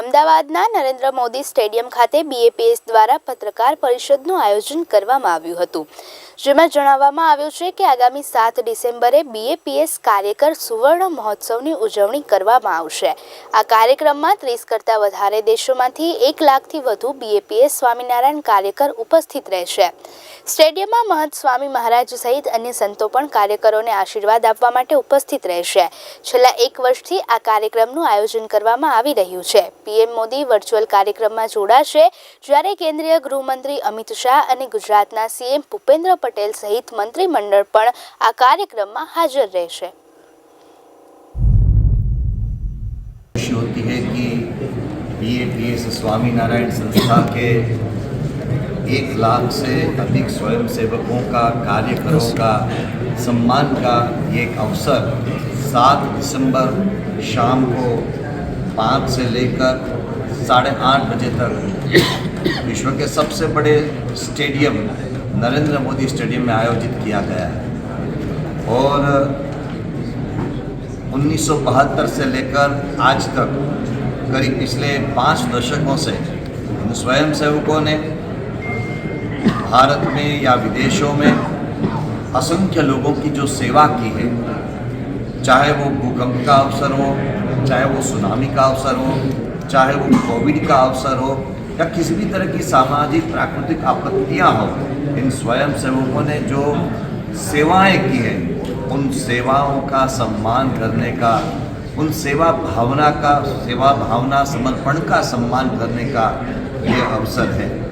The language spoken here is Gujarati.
અમદાવાદના નરેન્દ્ર મોદી સ્ટેડિયમ ખાતે બીએપીએસ દ્વારા પત્રકાર પરિષદનું આયોજન કરવામાં આવ્યું હતું. જેમાં જણાવવામાં આવ્યું છે કે આગામી સાત ડિસેમ્બરે બીએપીએસ કાર્યકર સુવર્ણ મહોત્સવની ઉજવણી કરવામાં આવશે. આ કાર્યક્રમમાં ત્રીસ કરતાં વધારે દેશોમાંથી એક લાખથી વધુ બીએપીએસ સ્વામિનારાયણ કાર્યકર ઉપસ્થિત રહેશે. સ્ટેડિયમમાં મહંત સ્વામી મહારાજ સહિત અન્ય સંતો પણ કાર્યકરોને આશીર્વાદ આપવા માટે ઉપસ્થિત રહેશે. છેલ્લા એક વર્ષથી આ કાર્યક્રમનું આયોજન કરવામાં આવી રહ્યું છે. પીએમ મોદી વર્ચ્યુઅલ કાર્યક્રમમાં જોડાશે જ્યારે કેન્દ્રીય ગૃહમંત્રી અમિત શાહ અને ગુજરાતના સીએમ ભૂપેન્દ્ર પટેલ સહિત મંત્રીમંડળ પણ આ કાર્યક્રમમાં હાજર રહેશે खुशी होती है कि B A P S Swaminarayan संस्था के एक लाख से अधिक स्वयंसेवकों का कार्यकरों का सम्मान का ये एक अवसर सात दिसंबर शाम को पाँच से लेकर साढ़े आठ बजे तक विश्व के सबसे बड़े स्टेडियम नरेंद्र मोदी स्टेडियम में आयोजित किया गया है। और 1972 से लेकर आज तक, करीब पिछले पाँच दशकों से इन स्वयंसेवकों ने भारत में या विदेशों में असंख्य लोगों की जो सेवा की है चाहे वो भूकंप का अवसर हो, चाहे वो सुनामी का अवसर हो, चाहे वो कोविड का अवसर हो, या किसी भी तरह की सामाजिक, प्राकृतिक आपत्तियाँ हो, इन स्वयंसेवकों ने जो सेवाएँ की हैं, उन सेवाओं का सम्मान करने का, उन सेवा भावना का, सेवा भावना समर्पण का सम्मान करने का ये अवसर है।